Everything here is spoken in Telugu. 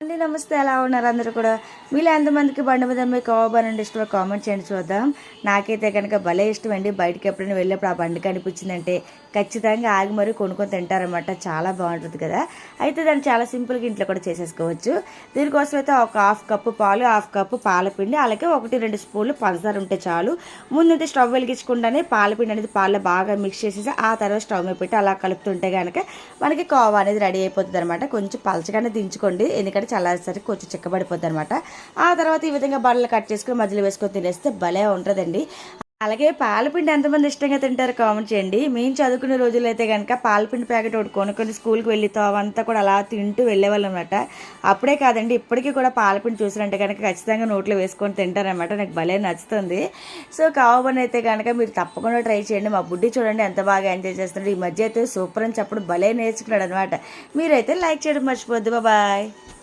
అండి నమస్తే. ఎలా ఉన్నారు అందరూ కూడా? మీలో ఎంతమందికి బండి మీద మీకు కోవబాన్ ఇష్టం కామెంట్ చేయండి చూద్దాం. నాకైతే కనుక భలే ఇష్టం అండి. బయటకి ఎప్పుడైనా వెళ్ళినప్పుడు ఆ బండి కనిపించిందంటే ఖచ్చితంగా ఆగి మరీ కొనుక్కొని తింటారనమాట చాలా బాగుంటుంది కదా. అయితే దాన్ని చాలా సింపుల్గా ఇంట్లో కూడా చేసేసుకోవచ్చు. దీనికోసం అయితే ఒక హాఫ్ కప్పు పాలు హాఫ్ కప్పు పాలపిండి అలాగే ఒకటి రెండు స్పూన్లు పంచదార ఉంటే చాలు. ముందైతే స్టవ్ వెలిగించకుండానే పాలపిండి అనేది పాలలో బాగా మిక్స్ చేసేసి ఆ తర్వాత స్టవ్ మీద పెట్టి అలా కలుపుతుంటే కనుక మనకి కోవా అనేది రెడీ అయిపోతుంది అనమాట కొంచెం పలచగానే దించుకోండి. ఎందుకంటే చల్లారేసరికి కొంచెం చిక్కబడిపోద్ది అనమాట ఆ తర్వాత ఈ విధంగా బట్టలు కట్ చేసుకుని మధ్యలో వేసుకొని తినేస్తే భలే ఉంటుందండి. అలాగే పాలపిండి ఎంతమంది ఇష్టంగా తింటారు కామెంట్ చేయండి. మేము చదువుకునే రోజుల్లో అయితే కనుక పాలపిండి ప్యాకెట్ ఒకటి కొనుక్కొని స్కూల్కి వెళ్ళి అవంతా కూడా అలా తింటూ వెళ్ళేవాళ్ళం అనమాట అప్పుడే కాదండి ఇప్పటికీ కూడా పాలపిండి చూసినంటే కనుక ఖచ్చితంగా నోట్లో వేసుకొని తింటారనమాట నాకు భలే నచ్చుతుంది. సో కావబని అయితే కనుక మీరు తప్పకుండా ట్రై చేయండి. మా బుడ్డి చూడండి ఎంత బాగా ఎంజాయ్ చేస్తున్నాడు. ఈ మధ్య అయితే సూపర్ అని చెప్పడం భలే నేర్చుకున్నాడు అనమాట మీరైతే లైక్ చేయడం మర్చిపోద్దు బాయ్.